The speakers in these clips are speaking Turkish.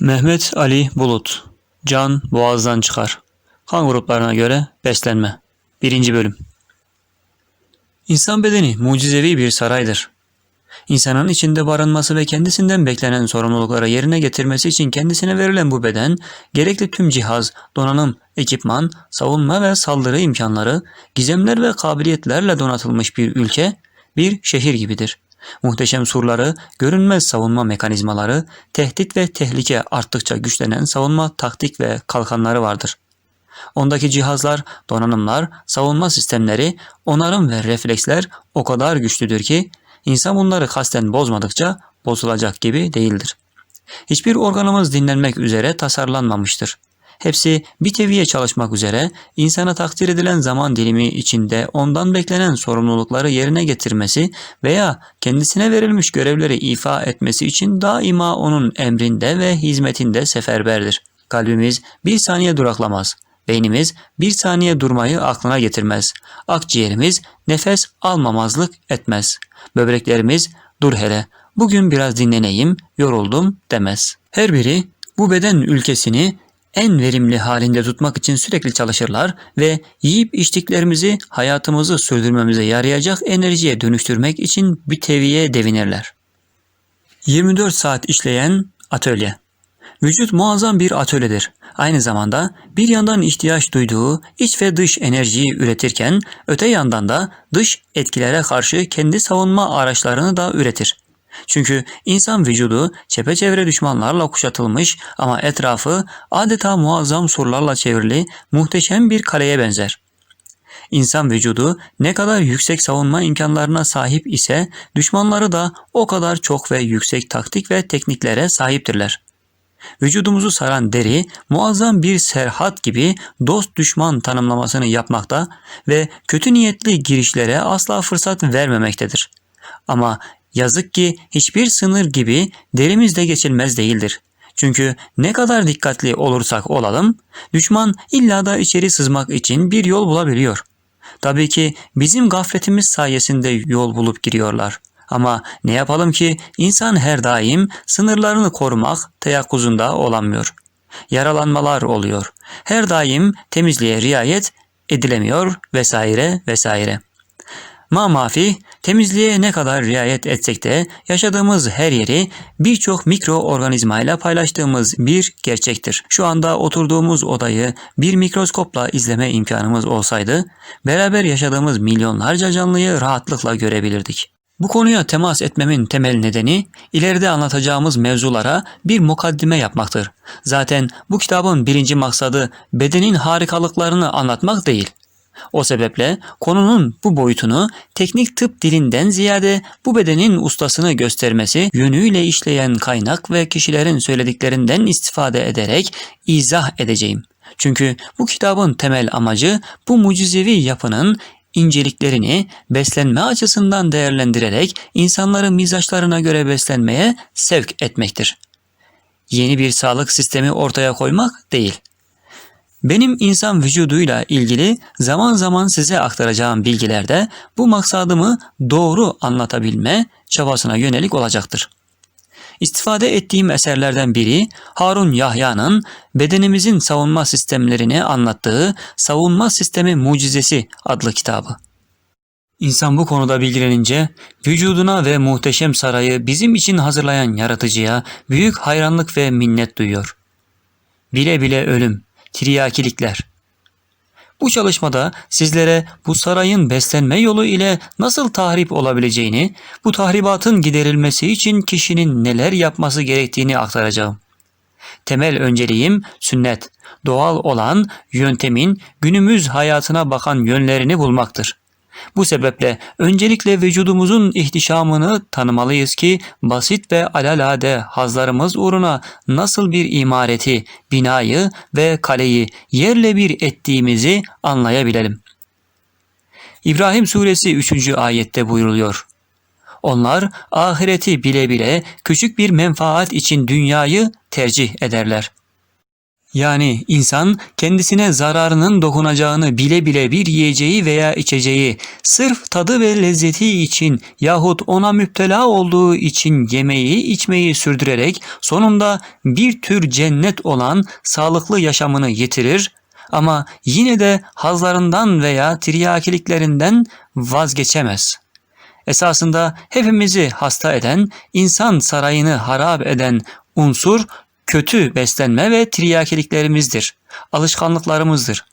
Mehmet Ali Bulut Can boğazdan çıkar. Kan gruplarına göre beslenme. 1. bölüm. İnsan bedeni mucizevi bir saraydır. İnsanın içinde barınması ve kendisinden beklenen sorumlulukları yerine getirmesi için kendisine verilen bu beden, gerekli tüm cihaz, donanım, ekipman, savunma ve saldırı imkanları, gizemler ve kabiliyetlerle donatılmış bir ülke, bir şehir gibidir. Muhteşem surları, görünmez savunma mekanizmaları, tehdit ve tehlike arttıkça güçlenen savunma taktik ve kalkanları vardır. Ondaki cihazlar, donanımlar, savunma sistemleri, onarım ve refleksler o kadar güçlüdür ki insan bunları kasten bozmadıkça bozulacak gibi değildir. Hiçbir organımız dinlenmek üzere tasarlanmamıştır. Hepsi bir teviye çalışmak üzere insana takdir edilen zaman dilimi içinde ondan beklenen sorumlulukları yerine getirmesi veya kendisine verilmiş görevleri ifa etmesi için daima onun emrinde ve hizmetinde seferberdir. Kalbimiz bir saniye duraklamaz. Beynimiz bir saniye durmayı aklına getirmez. Akciğerimiz nefes almamazlık etmez. Böbreklerimiz dur hele bugün biraz dinleneyim yoruldum demez. Her biri bu beden ülkesini en verimli halinde tutmak için sürekli çalışırlar ve yiyip içtiklerimizi hayatımızı sürdürmemize yarayacak enerjiye dönüştürmek için bir teviye devinirler. 24 saat işleyen atölye Vücut muazzam bir atölyedir. Aynı zamanda bir yandan ihtiyaç duyduğu iç ve dış enerjiyi üretirken öte yandan da dış etkilere karşı kendi savunma araçlarını da üretir. Çünkü insan vücudu çepeçevre düşmanlarla kuşatılmış ama etrafı adeta muazzam surlarla çevrili muhteşem bir kaleye benzer. İnsan vücudu ne kadar yüksek savunma imkanlarına sahip ise düşmanları da o kadar çok ve yüksek taktik ve tekniklere sahiptirler. Vücudumuzu saran deri muazzam bir serhat gibi dost düşman tanımlamasını yapmakta ve kötü niyetli girişlere asla fırsat vermemektedir. Ama yazık ki hiçbir sınır gibi derimiz de geçilmez değildir. Çünkü ne kadar dikkatli olursak olalım, düşman illa da içeri sızmak için bir yol bulabiliyor. Tabii ki bizim gafletimiz sayesinde yol bulup giriyorlar. Ama ne yapalım ki insan her daim sınırlarını korumak teyakkuzunda olamıyor. Yaralanmalar oluyor. Her daim temizliğe riayet edilemiyor vesaire vesaire. Ma mafi temizliğe ne kadar riayet etsek de yaşadığımız her yeri birçok mikroorganizmayla paylaştığımız bir gerçektir. Şu anda oturduğumuz odayı bir mikroskopla izleme imkanımız olsaydı beraber yaşadığımız milyonlarca canlıyı rahatlıkla görebilirdik. Bu konuya temas etmemin temel nedeni ileride anlatacağımız mevzulara bir mukaddime yapmaktır. Zaten bu kitabın birinci maksadı bedenin harikalıklarını anlatmak değil. O sebeple konunun bu boyutunu teknik tıp dilinden ziyade bu bedenin ustasını göstermesi yönüyle işleyen kaynak ve kişilerin söylediklerinden istifade ederek izah edeceğim. Çünkü bu kitabın temel amacı bu mucizevi yapının inceliklerini beslenme açısından değerlendirerek insanları mizaçlarına göre beslenmeye sevk etmektir. Yeni bir sağlık sistemi ortaya koymak değil. Benim insan vücuduyla ilgili zaman zaman size aktaracağım bilgilerde bu maksadımı doğru anlatabilme çabasına yönelik olacaktır. İstifade ettiğim eserlerden biri Harun Yahya'nın bedenimizin savunma sistemlerini anlattığı Savunma Sistemi Mucizesi adlı kitabı. İnsan bu konuda bilgilenince vücuduna ve muhteşem sarayı bizim için hazırlayan yaratıcıya büyük hayranlık ve minnet duyuyor. Bile bile ölüm, tiryakilikler, bu çalışmada sizlere bu sarayın beslenme yolu ile nasıl tahrip olabileceğini, bu tahribatın giderilmesi için kişinin neler yapması gerektiğini aktaracağım. Temel önceliğim sünnet, doğal olan yöntemin günümüz hayatına bakan yönlerini bulmaktır. Bu sebeple öncelikle vücudumuzun ihtişamını tanımalıyız ki basit ve alalade hazlarımız uğruna nasıl bir imareti, binayı ve kaleyi yerle bir ettiğimizi anlayabilelim. İbrahim suresi 3. ayette buyruluyor. Onlar ahireti bile bile küçük bir menfaat için dünyayı tercih ederler. Yani insan kendisine zararının dokunacağını bile bile bir yiyeceği veya içeceği sırf tadı ve lezzeti için yahut ona müptela olduğu için yemeği içmeyi sürdürerek sonunda bir tür cennet olan sağlıklı yaşamını yitirir ama yine de hazlarından veya tiryakiliklerinden vazgeçemez. Esasında hepimizi hasta eden, insan sarayını harap eden unsur kötü beslenme ve tiryakiliklerimizdir, alışkanlıklarımızdır.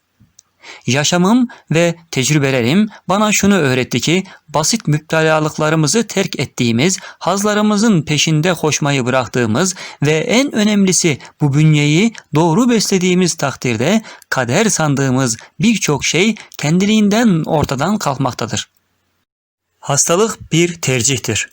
Yaşamım ve tecrübelerim bana şunu öğretti ki basit müptelalıklarımızı terk ettiğimiz, hazlarımızın peşinde koşmayı bıraktığımız ve en önemlisi bu bünyeyi doğru beslediğimiz takdirde kader sandığımız birçok şey kendiliğinden ortadan kalkmaktadır. Hastalık bir tercihtir.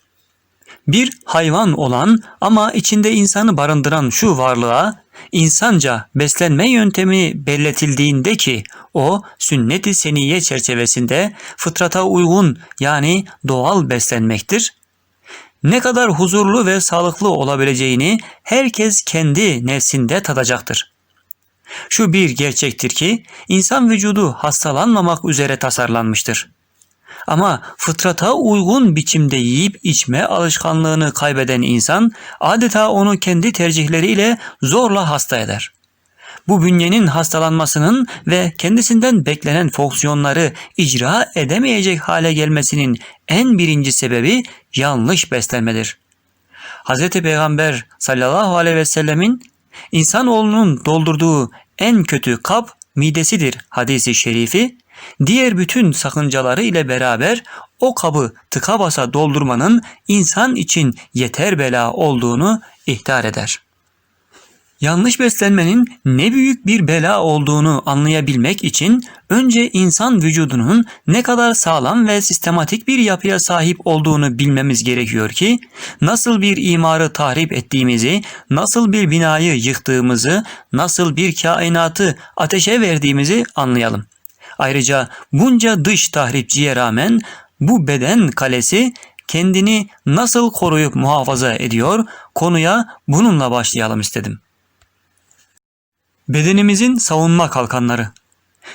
Bir hayvan olan ama içinde insanı barındıran şu varlığa insanca beslenme yöntemi belletildiğinde ki o sünnet-i seniye çerçevesinde fıtrata uygun yani doğal beslenmektir. Ne kadar huzurlu ve sağlıklı olabileceğini herkes kendi nefsinde tadacaktır. Şu bir gerçektir ki insan vücudu hastalanmamak üzere tasarlanmıştır. Ama fıtrata uygun biçimde yiyip içme alışkanlığını kaybeden insan adeta onu kendi tercihleriyle zorla hasta eder. Bu bünyenin hastalanmasının ve kendisinden beklenen fonksiyonları icra edemeyecek hale gelmesinin en birinci sebebi yanlış beslenmedir. Hz. Peygamber sallallahu aleyhi ve sellemin insanoğlunun doldurduğu en kötü kap midesidir hadisi şerifi diğer bütün sakıncaları ile beraber o kabı tıka basa doldurmanın insan için yeter bela olduğunu ihtar eder. Yanlış beslenmenin ne büyük bir bela olduğunu anlayabilmek için önce insan vücudunun ne kadar sağlam ve sistematik bir yapıya sahip olduğunu bilmemiz gerekiyor ki nasıl bir imarı tahrip ettiğimizi, nasıl bir binayı yıktığımızı, nasıl bir kainatı ateşe verdiğimizi anlayalım. Ayrıca bunca dış tahripçiye rağmen bu beden kalesi kendini nasıl koruyup muhafaza ediyor konuya bununla başlayalım istedim. Bedenimizin savunma kalkanları.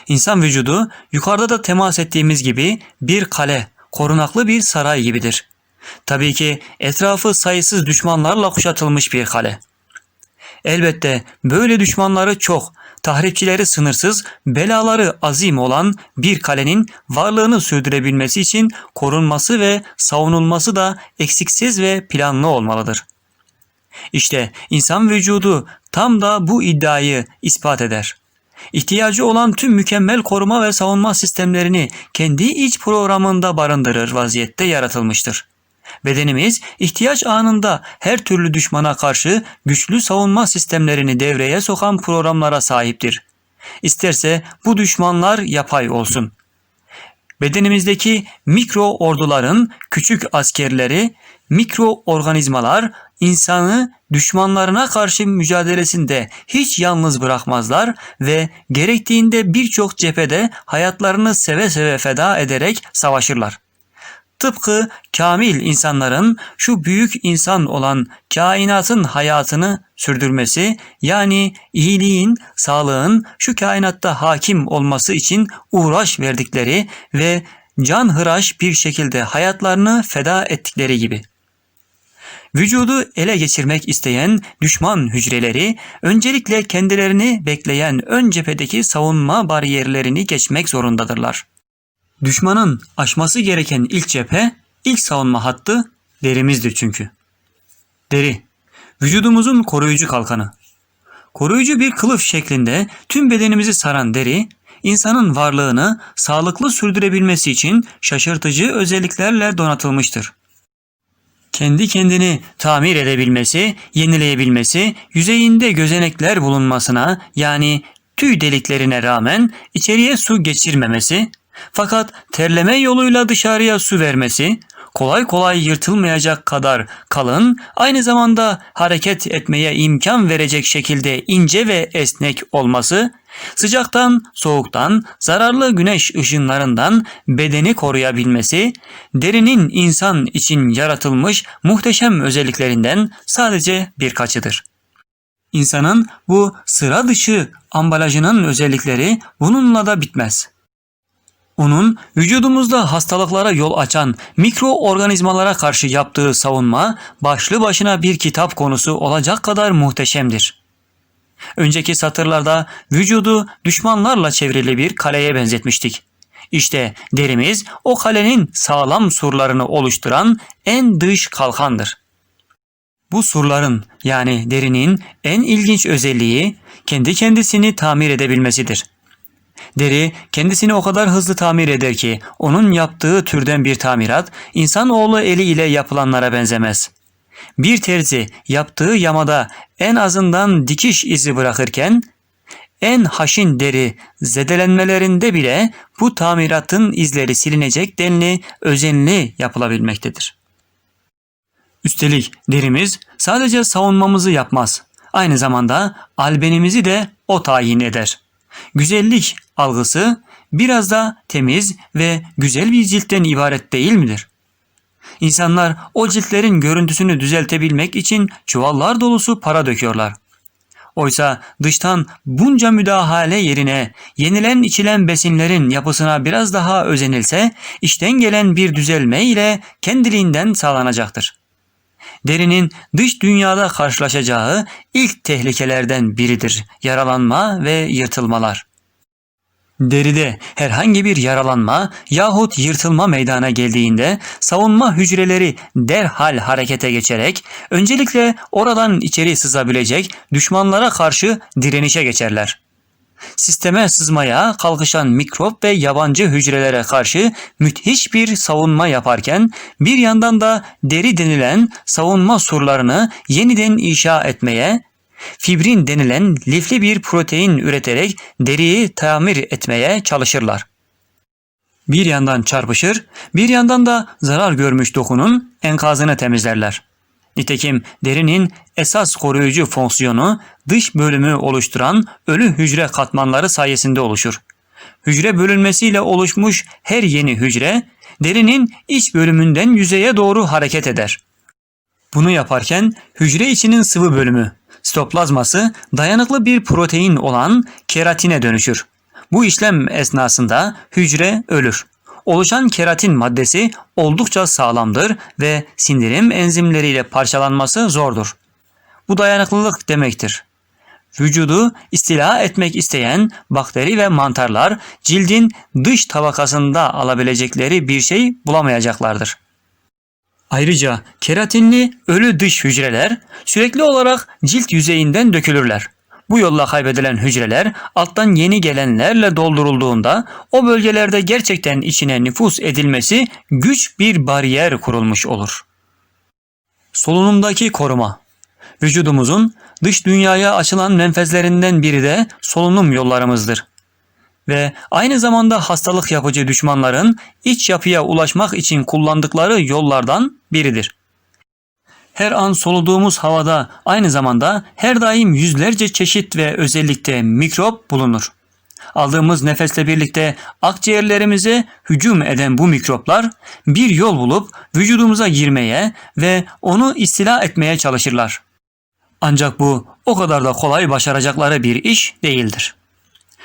İnsan vücudu yukarıda da temas ettiğimiz gibi bir kale, korunaklı bir saray gibidir. Tabii ki etrafı sayısız düşmanlarla kuşatılmış bir kale. Elbette böyle düşmanları çok tahripçileri sınırsız, belaları azim olan bir kalenin varlığını sürdürebilmesi için korunması ve savunulması da eksiksiz ve planlı olmalıdır. İşte insan vücudu tam da bu iddiayı ispat eder. İhtiyacı olan tüm mükemmel koruma ve savunma sistemlerini kendi iç programında barındırır vaziyette yaratılmıştır. Bedenimiz ihtiyaç anında her türlü düşmana karşı güçlü savunma sistemlerini devreye sokan programlara sahiptir. İsterse bu düşmanlar yapay olsun. Bedenimizdeki mikro orduların küçük askerleri, mikro organizmalar insanı düşmanlarına karşı mücadelesinde hiç yalnız bırakmazlar ve gerektiğinde birçok cephede hayatlarını seve seve feda ederek savaşırlar. Tıpkı kamil insanların şu büyük insan olan kainatın hayatını sürdürmesi yani iyiliğin, sağlığın şu kainatta hakim olması için uğraş verdikleri ve can hıraş bir şekilde hayatlarını feda ettikleri gibi. Vücudu ele geçirmek isteyen düşman hücreleri öncelikle kendilerini bekleyen ön cephedeki savunma bariyerlerini geçmek zorundadırlar. Düşmanın aşması gereken ilk cephe, ilk savunma hattı derimizdir çünkü. Deri, vücudumuzun koruyucu kalkanı. Koruyucu bir kılıf şeklinde tüm bedenimizi saran deri, insanın varlığını sağlıklı sürdürebilmesi için şaşırtıcı özelliklerle donatılmıştır. Kendi kendini tamir edebilmesi, yenileyebilmesi, yüzeyinde gözenekler bulunmasına yani tüy deliklerine rağmen içeriye su geçirmemesi, fakat terleme yoluyla dışarıya su vermesi, kolay kolay yırtılmayacak kadar kalın, aynı zamanda hareket etmeye imkan verecek şekilde ince ve esnek olması, sıcaktan, soğuktan, zararlı güneş ışınlarından bedeni koruyabilmesi, derinin insan için yaratılmış muhteşem özelliklerinden sadece birkaçıdır. İnsanın bu sıra dışı ambalajının özellikleri bununla da bitmez. Onun vücudumuzda hastalıklara yol açan mikroorganizmalara karşı yaptığı savunma başlı başına bir kitap konusu olacak kadar muhteşemdir. Önceki satırlarda vücudu düşmanlarla çevrili bir kaleye benzetmiştik. İşte derimiz o kalenin sağlam surlarını oluşturan en dış kalkandır. Bu surların yani derinin en ilginç özelliği kendi kendisini tamir edebilmesidir. Deri kendisini o kadar hızlı tamir eder ki onun yaptığı türden bir tamirat insanoğlu eli ile yapılanlara benzemez. Bir terzi yaptığı yamada en azından dikiş izi bırakırken en haşin deri zedelenmelerinde bile bu tamiratın izleri silinecek denli özenli yapılabilmektedir. Üstelik derimiz sadece savunmamızı yapmaz. Aynı zamanda albenimizi de o tayin eder. Güzellik algısı biraz da temiz ve güzel bir ciltten ibaret değil midir? İnsanlar o ciltlerin görüntüsünü düzeltebilmek için çuvallar dolusu para döküyorlar. Oysa dıştan bunca müdahale yerine yenilen içilen besinlerin yapısına biraz daha özenilse içten gelen bir düzelme ile kendiliğinden sağlanacaktır. Derinin dış dünyada karşılaşacağı ilk tehlikelerden biridir yaralanma ve yırtılmalar. Deride herhangi bir yaralanma yahut yırtılma meydana geldiğinde savunma hücreleri derhal harekete geçerek öncelikle oradan içeri sızabilecek düşmanlara karşı direnişe geçerler. Sisteme sızmaya kalkışan mikrop ve yabancı hücrelere karşı müthiş bir savunma yaparken bir yandan da deri denilen savunma surlarını yeniden inşa etmeye fibrin denilen lifli bir protein üreterek deriyi tamir etmeye çalışırlar. Bir yandan çarpışır, bir yandan da zarar görmüş dokunun enkazını temizlerler. Nitekim derinin esas koruyucu fonksiyonu dış bölümü oluşturan ölü hücre katmanları sayesinde oluşur. Hücre bölünmesiyle oluşmuş her yeni hücre derinin iç bölümünden yüzeye doğru hareket eder. Bunu yaparken hücre içinin sıvı bölümü sitoplazması dayanıklı bir protein olan keratine dönüşür. Bu işlem esnasında hücre ölür. Oluşan keratin maddesi oldukça sağlamdır ve sindirim enzimleriyle parçalanması zordur. Bu dayanıklılık demektir. Vücudu istila etmek isteyen bakteri ve mantarlar cildin dış tabakasında alabilecekleri bir şey bulamayacaklardır. Ayrıca keratinli ölü dış hücreler sürekli olarak cilt yüzeyinden dökülürler. Bu yolla kaybedilen hücreler alttan yeni gelenlerle doldurulduğunda o bölgelerde gerçekten içine nüfus edilmesi güç bir bariyer kurulmuş olur. Solunumdaki koruma Vücudumuzun dış dünyaya açılan menfezlerinden biri de solunum yollarımızdır ve aynı zamanda hastalık yapıcı düşmanların iç yapıya ulaşmak için kullandıkları yollardan biridir. Her an soluduğumuz havada aynı zamanda her daim yüzlerce çeşit ve özellikte mikrop bulunur. Aldığımız nefesle birlikte akciğerlerimize hücum eden bu mikroplar bir yol bulup vücudumuza girmeye ve onu istila etmeye çalışırlar. Ancak bu o kadar da kolay başaracakları bir iş değildir.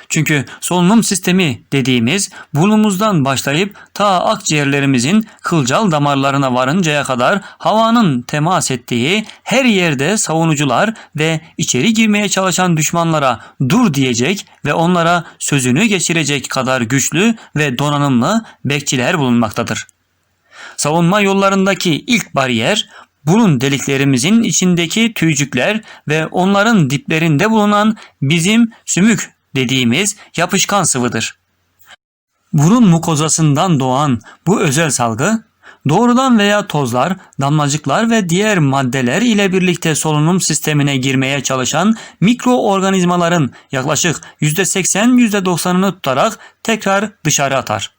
Çünkü solunum sistemi dediğimiz burnumuzdan başlayıp ta akciğerlerimizin kılcal damarlarına varıncaya kadar havanın temas ettiği her yerde savunucular ve içeri girmeye çalışan düşmanlara dur diyecek ve onlara sözünü geçirecek kadar güçlü ve donanımlı bekçiler bulunmaktadır. Savunma yollarındaki ilk bariyer burun deliklerimizin içindeki tüycükler ve onların diplerinde bulunan bizim sümük dediğimiz yapışkan sıvıdır. Burun mukozasından doğan bu özel salgı doğrudan veya tozlar, damlacıklar ve diğer maddeler ile birlikte solunum sistemine girmeye çalışan mikroorganizmaların yaklaşık %80-%90'ını tutarak tekrar dışarı atar.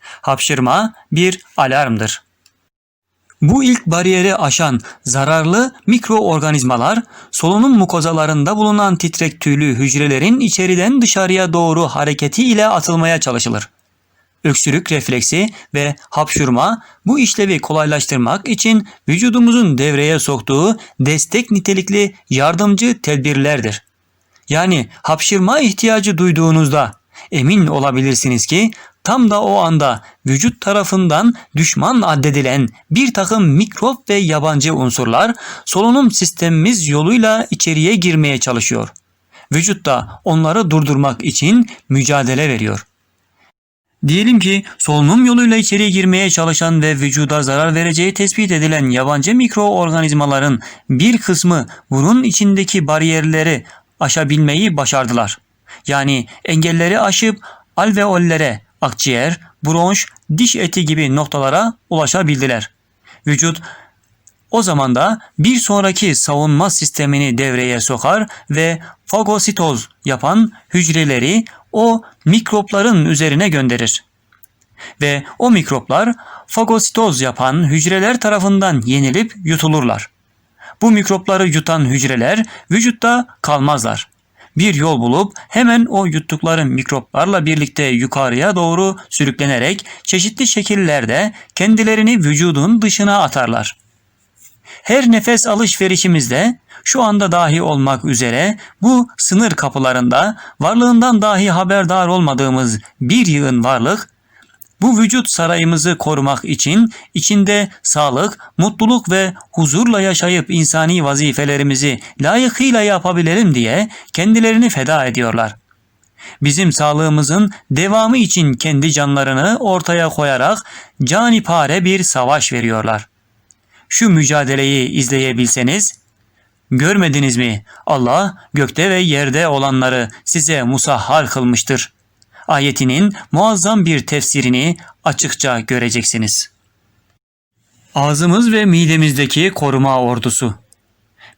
Hapşırma bir alarmdır. Bu ilk bariyeri aşan zararlı mikroorganizmalar solunum mukozalarında bulunan titrek tüylü hücrelerin içeriden dışarıya doğru hareketi ile atılmaya çalışılır. öksürük refleksi ve hapşurma bu işlevi kolaylaştırmak için vücudumuzun devreye soktuğu destek nitelikli yardımcı tedbirlerdir. Yani hapşırma ihtiyacı duyduğunuzda emin olabilirsiniz ki tam da o anda vücut tarafından düşman addedilen bir takım mikrop ve yabancı unsurlar solunum sistemimiz yoluyla içeriye girmeye çalışıyor. Vücutta onları durdurmak için mücadele veriyor. Diyelim ki solunum yoluyla içeriye girmeye çalışan ve vücuda zarar vereceği tespit edilen yabancı mikroorganizmaların bir kısmı burun içindeki bariyerleri aşabilmeyi başardılar. Yani engelleri aşıp alveollere, akciğer, bronş, diş eti gibi noktalara ulaşabildiler. Vücut o zaman da bir sonraki savunma sistemini devreye sokar ve fagositoz yapan hücreleri o mikropların üzerine gönderir. Ve o mikroplar fagositoz yapan hücreler tarafından yenilip yutulurlar. Bu mikropları yutan hücreler vücutta kalmazlar. Bir yol bulup hemen o yuttukları mikroplarla birlikte yukarıya doğru sürüklenerek çeşitli şekillerde kendilerini vücudun dışına atarlar. Her nefes alışverişimizde şu anda dahi olmak üzere bu sınır kapılarında varlığından dahi haberdar olmadığımız bir yığın varlık bu vücut sarayımızı korumak için içinde sağlık, mutluluk ve huzurla yaşayıp insani vazifelerimizi layıkıyla yapabilirim diye kendilerini feda ediyorlar. Bizim sağlığımızın devamı için kendi canlarını ortaya koyarak canipare bir savaş veriyorlar. Şu mücadeleyi izleyebilseniz, görmediniz mi? Allah gökte ve yerde olanları size musahhar kılmıştır ayetinin muazzam bir tefsirini açıkça göreceksiniz. Ağzımız ve midemizdeki koruma ordusu.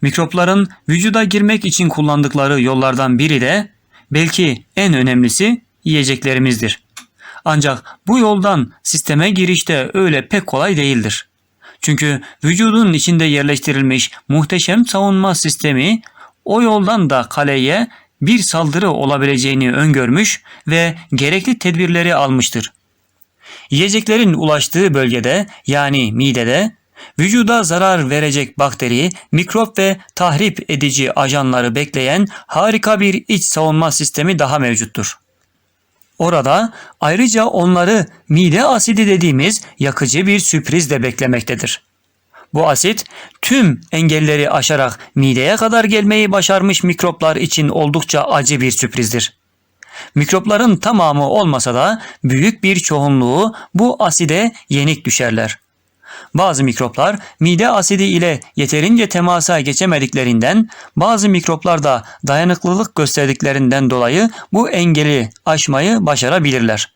Mikropların vücuda girmek için kullandıkları yollardan biri de belki en önemlisi yiyeceklerimizdir. Ancak bu yoldan sisteme girişte öyle pek kolay değildir. Çünkü vücudun içinde yerleştirilmiş muhteşem savunma sistemi o yoldan da kaleye bir saldırı olabileceğini öngörmüş ve gerekli tedbirleri almıştır. Yiyeceklerin ulaştığı bölgede yani midede vücuda zarar verecek bakteri, mikrop ve tahrip edici ajanları bekleyen harika bir iç savunma sistemi daha mevcuttur. Orada ayrıca onları mide asidi dediğimiz yakıcı bir sürpriz de beklemektedir. Bu asit tüm engelleri aşarak mideye kadar gelmeyi başarmış mikroplar için oldukça acı bir sürprizdir. Mikropların tamamı olmasa da büyük bir çoğunluğu bu aside yenik düşerler. Bazı mikroplar mide asidi ile yeterince temasa geçemediklerinden, bazı mikroplar da dayanıklılık gösterdiklerinden dolayı bu engeli aşmayı başarabilirler.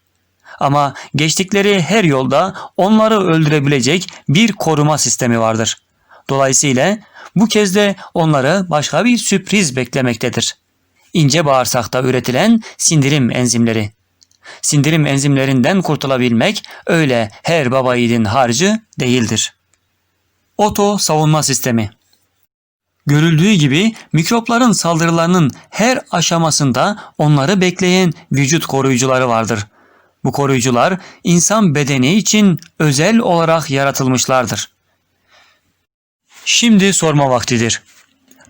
Ama geçtikleri her yolda onları öldürebilecek bir koruma sistemi vardır. Dolayısıyla bu kez de onları başka bir sürpriz beklemektedir. İnce bağırsakta üretilen sindirim enzimleri. Sindirim enzimlerinden kurtulabilmek öyle her baba yiğidin harcı değildir. Oto savunma sistemi Görüldüğü gibi mikropların saldırılarının her aşamasında onları bekleyen vücut koruyucuları vardır. Bu koruyucular insan bedeni için özel olarak yaratılmışlardır. Şimdi sorma vaktidir.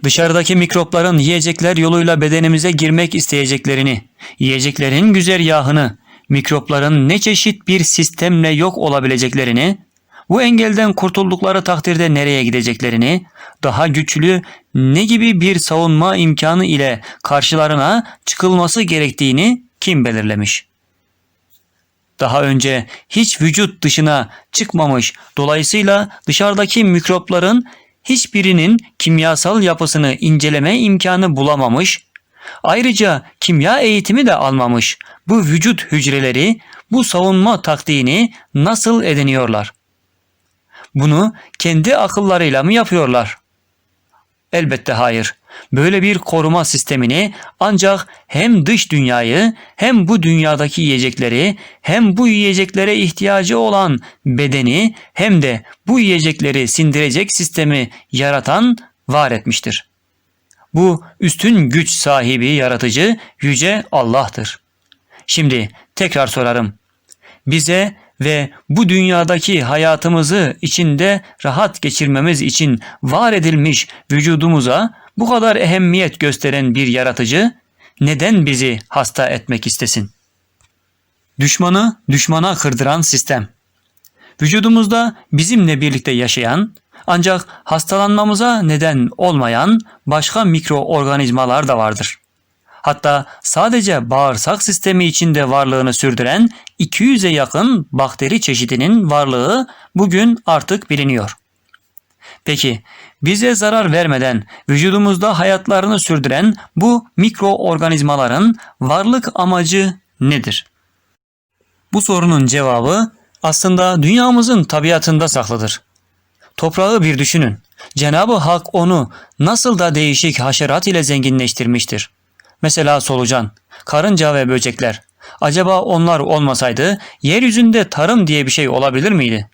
Dışarıdaki mikropların yiyecekler yoluyla bedenimize girmek isteyeceklerini, yiyeceklerin güzergahını, mikropların ne çeşit bir sistemle yok olabileceklerini, bu engelden kurtuldukları takdirde nereye gideceklerini, daha güçlü ne gibi bir savunma imkanı ile karşılarına çıkılması gerektiğini kim belirlemiş? Daha önce hiç vücut dışına çıkmamış dolayısıyla dışarıdaki mikropların hiçbirinin kimyasal yapısını inceleme imkanı bulamamış, ayrıca kimya eğitimi de almamış bu vücut hücreleri bu savunma taktiğini nasıl ediniyorlar? Bunu kendi akıllarıyla mı yapıyorlar? Elbette hayır. Böyle bir koruma sistemini ancak hem dış dünyayı hem bu dünyadaki yiyecekleri hem bu yiyeceklere ihtiyacı olan bedeni hem de bu yiyecekleri sindirecek sistemi yaratan var etmiştir. Bu üstün güç sahibi yaratıcı yüce Allah'tır. Şimdi tekrar sorarım. bize ve bu dünyadaki hayatımızı içinde rahat geçirmemiz için var edilmiş vücudumuza bu kadar ehemmiyet gösteren bir yaratıcı neden bizi hasta etmek istesin? Düşmanı düşmana kırdıran sistem. Vücudumuzda bizimle birlikte yaşayan ancak hastalanmamıza neden olmayan başka mikroorganizmalar da vardır. Hatta sadece bağırsak sistemi içinde varlığını sürdüren 200'e yakın bakteri çeşidinin varlığı bugün artık biliniyor. Peki bize zarar vermeden vücudumuzda hayatlarını sürdüren bu mikroorganizmaların varlık amacı nedir? Bu sorunun cevabı aslında dünyamızın tabiatında saklıdır. Toprağı bir düşünün. Cenab-ı Hak onu nasıl da değişik haşerat ile zenginleştirmiştir. Mesela solucan, karınca ve böcekler. Acaba onlar olmasaydı yeryüzünde tarım diye bir şey olabilir miydi?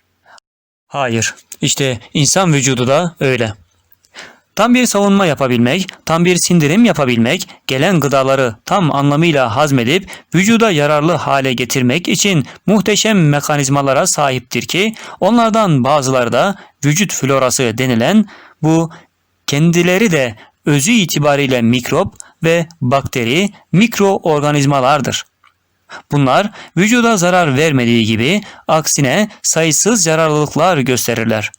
Hayır. İşte insan vücudu da öyle. Tam bir savunma yapabilmek, tam bir sindirim yapabilmek, gelen gıdaları tam anlamıyla hazmedip vücuda yararlı hale getirmek için muhteşem mekanizmalara sahiptir ki onlardan bazıları da vücut florası denilen bu kendileri de özü itibariyle mikrop ve bakteri mikroorganizmalardır. Bunlar vücuda zarar vermediği gibi aksine sayısız yararlılıklar gösterirler.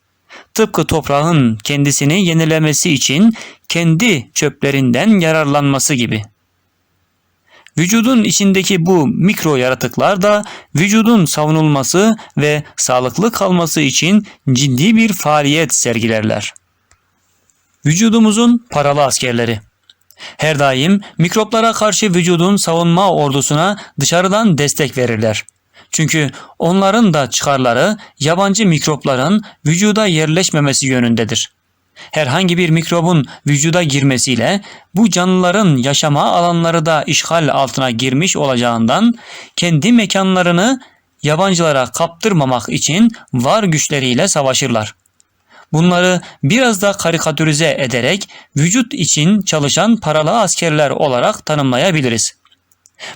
Tıpkı toprağın kendisini yenilemesi için kendi çöplerinden yararlanması gibi. Vücudun içindeki bu mikro yaratıklar da vücudun savunulması ve sağlıklı kalması için ciddi bir faaliyet sergilerler. Vücudumuzun paralı askerleri her daim mikroplara karşı vücudun savunma ordusuna dışarıdan destek verirler. Çünkü onların da çıkarları yabancı mikropların vücuda yerleşmemesi yönündedir. Herhangi bir mikrobun vücuda girmesiyle bu canlıların yaşama alanları da işgal altına girmiş olacağından kendi mekanlarını yabancılara kaptırmamak için var güçleriyle savaşırlar. Bunları biraz da karikatürize ederek vücut için çalışan paralı askerler olarak tanımlayabiliriz.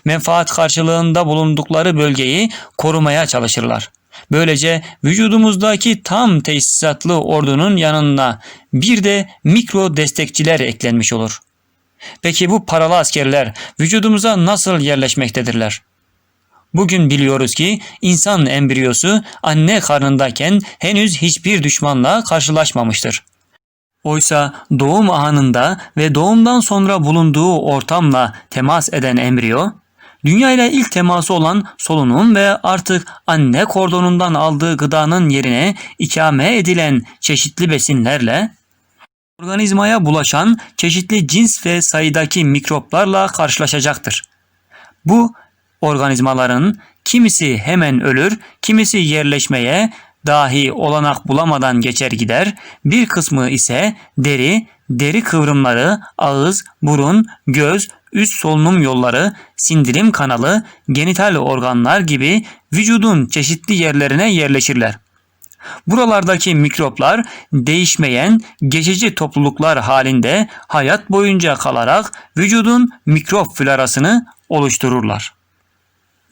Menfaat karşılığında bulundukları bölgeyi korumaya çalışırlar. Böylece vücudumuzdaki tam tesisatlı ordunun yanına bir de mikro destekçiler eklenmiş olur. Peki bu paralı askerler vücudumuza nasıl yerleşmektedirler? Bugün biliyoruz ki insan embriyosu anne karnındayken henüz hiçbir düşmanla karşılaşmamıştır. Oysa doğum anında ve doğumdan sonra bulunduğu ortamla temas eden embriyo, dünya ile ilk teması olan solunum ve artık anne kordonundan aldığı gıdanın yerine ikame edilen çeşitli besinlerle organizmaya bulaşan çeşitli cins ve sayıdaki mikroplarla karşılaşacaktır. Bu organizmaların kimisi hemen ölür, kimisi yerleşmeye dahi olanak bulamadan geçer gider, bir kısmı ise deri, deri kıvrımları, ağız, burun, göz, üst solunum yolları, sindirim kanalı, genital organlar gibi vücudun çeşitli yerlerine yerleşirler. Buralardaki mikroplar değişmeyen geçici topluluklar halinde hayat boyunca kalarak vücudun mikrop florasını oluştururlar.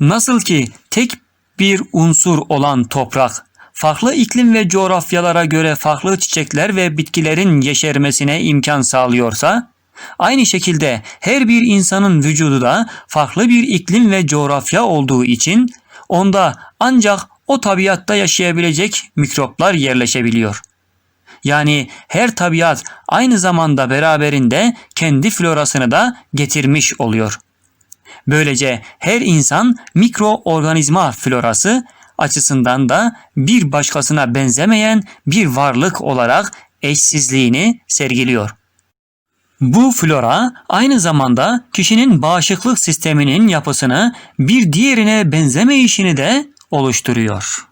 Nasıl ki tek bir unsur olan toprak farklı iklim ve coğrafyalara göre farklı çiçekler ve bitkilerin yeşermesine imkan sağlıyorsa, aynı şekilde her bir insanın vücudu da farklı bir iklim ve coğrafya olduğu için onda ancak o tabiatta yaşayabilecek mikroplar yerleşebiliyor. Yani her tabiat aynı zamanda beraberinde kendi florasını da getirmiş oluyor. Böylece her insan mikroorganizma florası açısından da bir başkasına benzemeyen bir varlık olarak eşsizliğini sergiliyor. Bu flora aynı zamanda kişinin bağışıklık sisteminin yapısını bir diğerine benzemeyişini de oluşturuyor.